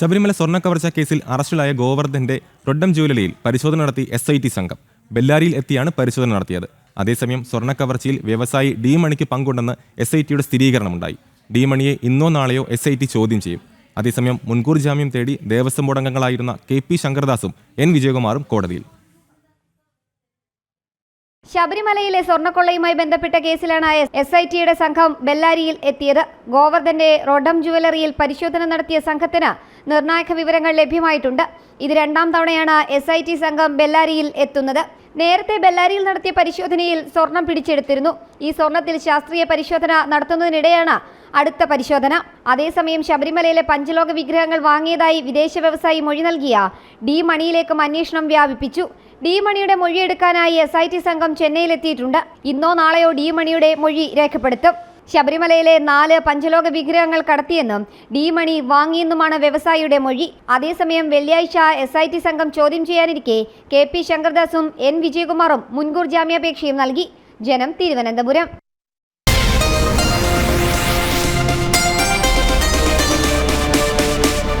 ശബരിമല സ്വർണ കവർച്ച കേസിൽ അറസ്റ്റിലായ ഗോവർദ്ധന്റെ റൊഡം ജ്വല്ലറിയിൽ പരിശോധന നടത്തി എസ് ഐ ടി സംഘം. ബെല്ലാരിയിൽ എത്തിയാണ് പരിശോധന നടത്തിയത്. അതേസമയം സ്വർണ കവർച്ചയിൽ വ്യവസായി ഡി മണിക്ക് പങ്കുണ്ടെന്ന് എസ് ഐ ടിയുടെ സ്ഥിരീകരണമുണ്ടായി. ഡി മണിയെ ഇന്നോ നാളെയോ എസ് ഐ ടി ചോദ്യം ചെയ്യും. അതേസമയം മുൻകൂർ ജാമ്യം തേടി ദേവസ്വം ബോർഡ് അംഗങ്ങളായിരുന്ന കെ പി ശങ്കർദാസും എൻ വിജയകുമാറും കോടതിയിൽ. ശബരിമലയിലെ സ്വർണക്കൊള്ളയുമായി ബന്ധപ്പെട്ട കേസിലാണ് എസ് ഐ ടിയുടെ സംഘം ബെല്ലാരിയിൽ എത്തിയത്. ഗോവർദ്ധന്റെ റോഡം ജുവലറിയിൽ പരിശോധന നടത്തിയ സംഘത്തിന് നിർണായക വിവരങ്ങൾ ലഭ്യമായിട്ടുണ്ട്. ഇത് രണ്ടാം തവണയാണ് എസ് ഐ ടി സംഘം ബെല്ലാരിയിൽ എത്തുന്നത്. നേരത്തെ ബെല്ലാരിയിൽ നടത്തിയ പരിശോധനയിൽ സ്വർണം പിടിച്ചെടുത്തിരുന്നു. ഈ സ്വർണത്തിൽ ശാസ്ത്രീയ പരിശോധന നടത്തുന്നതിനിടെയാണ് അടുത്ത പരിശോധന. അതേസമയം ശബരിമലയിലെ പഞ്ചലോക വിഗ്രഹങ്ങൾ വാങ്ങിയതായി വിദേശ വ്യവസായി മൊഴി നൽകിയ ഡി മണിയിലേക്കും അന്വേഷണം വ്യാപിപ്പിച്ചു. ഡി മണിയുടെ മൊഴിയെടുക്കാനായി എസ് ഐ ടി സംഘം ചെന്നൈയിലെത്തിയിട്ടുണ്ട്. ഇന്നോ നാളെയോ ഡി മണിയുടെ മൊഴി രേഖപ്പെടുത്തും. ശബരിമലയിലെ നാല് പഞ്ചലോക വിഗ്രഹങ്ങൾ കടത്തിയെന്നും ഡി മണി വാങ്ങിയെന്നുമാണ് വ്യവസായിയുടെ മൊഴി. അതേസമയം വെള്ളിയാഴ്ച എസ് ഐ ടി സംഘം ചോദ്യം ചെയ്യാനിരിക്കെ കെ പി ശങ്കർദാസും എൻ വിജയകുമാറും മുൻകൂർ ജാമ്യാപേക്ഷയും നൽകി. ജനം തിരുവനന്തപുരം.